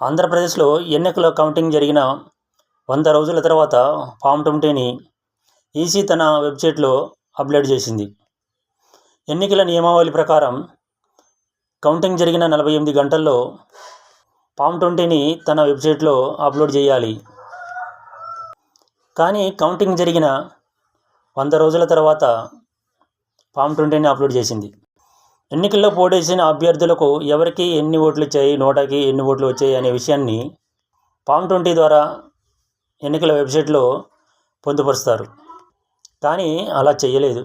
ఆంధ్రప్రదేశ్లో ఎన్నికల కౌంటింగ్ జరిగిన వంద రోజుల తర్వాత ఫామ్ ట్వంటీని ఈసీ తన వెబ్సైట్లో అప్లోడ్ చేసింది. ఎన్నికల నియమావళి ప్రకారం కౌంటింగ్ జరిగిన నలభై ఎనిమిది గంటల్లో ఫామ్ ట్వంటీని తన వెబ్సైట్లో అప్లోడ్ చేయాలి. కానీ కౌంటింగ్ జరిగిన వంద రోజుల తర్వాత ఫామ్ ట్వంటీని అప్లోడ్ చేసింది. ఎన్నికల్లో పోటీ చేసిన అభ్యర్థులకు ఎవరికి ఎన్ని ఓట్లు వచ్చాయి నోటాకి ఎన్ని ఓట్లు వచ్చాయి అనే విషయాన్ని పామ్ ట్వంటీ ద్వారా ఎన్నికల వెబ్సైట్లో పొందుపరుస్తారు. కానీ అలా చేయలేదు.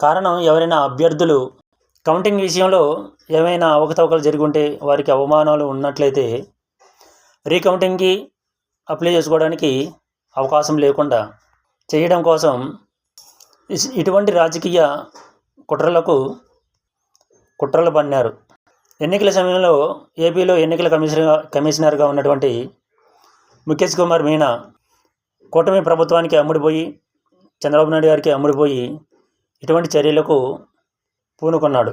కారణం ఎవరైనా అభ్యర్థులు కౌంటింగ్ విషయంలో ఏమైనా అవకతవకలు జరుగుంటే ఉంటే వారికి అవమానాలు ఉన్నట్లయితే రీకౌంటింగ్కి అప్లై చేసుకోవడానికి అవకాశం లేకుండా చేయడం కోసం ఇటువంటి రాజకీయ కుట్రలకు కుట్రలు పన్నారు ఎన్నికల సమయంలో ఏపీలో ఎన్నికల కమిషనర్ కమిషనర్గా ఉన్నటువంటి ముఖేష్ కుమార్ మీనా కూటమి ప్రభుత్వానికి అమ్ముడిపోయి చంద్రబాబు నాయుడు గారికి అమ్ముడిపోయి ఇటువంటి చర్యలకు పూనుకున్నాడు.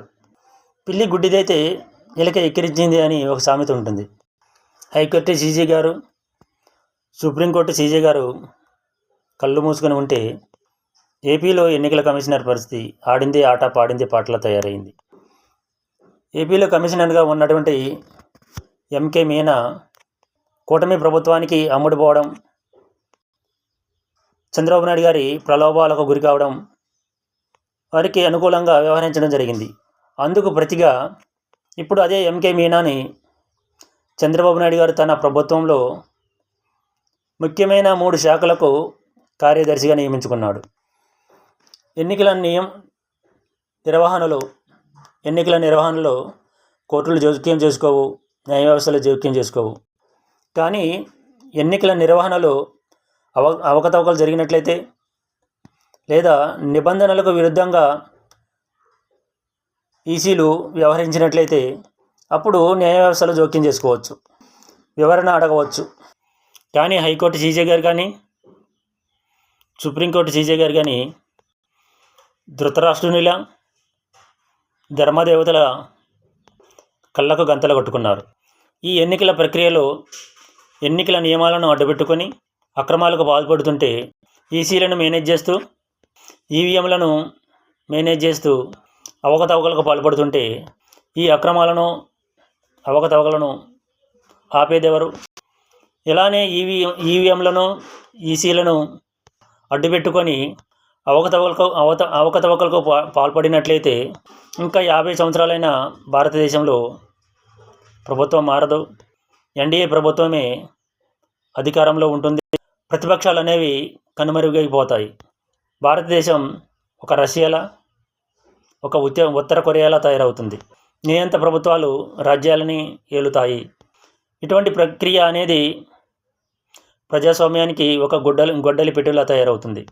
పిల్లి గుడ్డిదైతే ఇలక ఎక్కిరించింది అని ఒక సామెత ఉంటుంది. హైకోర్టు సీజీ గారు సుప్రీంకోర్టు సీజీ గారు కళ్ళు మూసుకొని ఉంటే ఏపీలో ఎన్నికల కమిషనర్ పరిస్థితి ఆడింది ఆట పాడింది పాటలా తయారైంది. ఏపీలో కమిషనర్గా ఉన్నటువంటి ఎంకే మీనా కూటమి ప్రభుత్వానికి అమ్ముడుపోవడం చంద్రబాబు నాయుడు గారి ప్రలోభాలకు గురి కావడం వారికి అనుకూలంగా వ్యవహరించడం జరిగింది. అందుకు ప్రతిగా ఇప్పుడు అదే ఎంకే మీనాని చంద్రబాబు నాయుడు గారు తన ప్రభుత్వంలో ముఖ్యమైన మూడు శాఖలకు కార్యదర్శిగా నియమించుకున్నాడు. ఎన్నికల నియం నిర్వహణలో ఎన్నికల నిర్వహణలో కోర్టులు జోక్యం చేసుకోవు న్యాయ వ్యవస్థలు జోక్యం చేసుకోవు. కానీ ఎన్నికల నిర్వహణలో అవ అవకతవకలు జరిగినట్లయితే లేదా నిబంధనలకు విరుద్ధంగా ఈసీలు వ్యవహరించినట్లయితే అప్పుడు న్యాయ వ్యవస్థలో జోక్యం చేసుకోవచ్చు వివరణ అడగవచ్చు. కానీ హైకోర్టు సీజే గారు కానీ సుప్రీంకోర్టు సీజే గారు కానీ ధృతరాష్ట్రునిలా ధర్మదేవతల కళ్ళకు గంతలు కట్టుకున్నారు. ఈ ఎన్నికల ప్రక్రియలో ఎన్నికల నియమాలను అడ్డుపెట్టుకొని అక్రమాలకు పాల్పడుతుంటే ఈసీలను మేనేజ్ చేస్తూ ఈవీఎంలను మేనేజ్ చేస్తూ అవకతవకలకు పాల్పడుతుంటే ఈ అక్రమాలను అవకతవకలను ఆపేదెవరు? ఇలానే ఈవీ ఈవీఎంలను ఈసీలను అడ్డుపెట్టుకొని అవకతవకలకు అవత అవకతవకలకు పాల్పడినట్లయితే ఇంకా యాభై సంవత్సరాలైన భారతదేశంలో ప్రభుత్వం మారదు. ఎన్డీఏ ప్రభుత్వమే అధికారంలో ఉంటుంది. ప్రతిపక్షాలు అనేవి కనుమరుగైపోతాయి. భారతదేశం ఒక రష్యాలా ఒక ఉత్త ఉత్తర కొరియాలా తయారవుతుంది. నియంత ప్రభుత్వాలు రాజ్యాలని ఏలుతాయి. ఇటువంటి ప్రక్రియ అనేది ప్రజాస్వామ్యానికి ఒక గొడ్డలి గొడ్డలి పెట్టెలా తయారవుతుంది.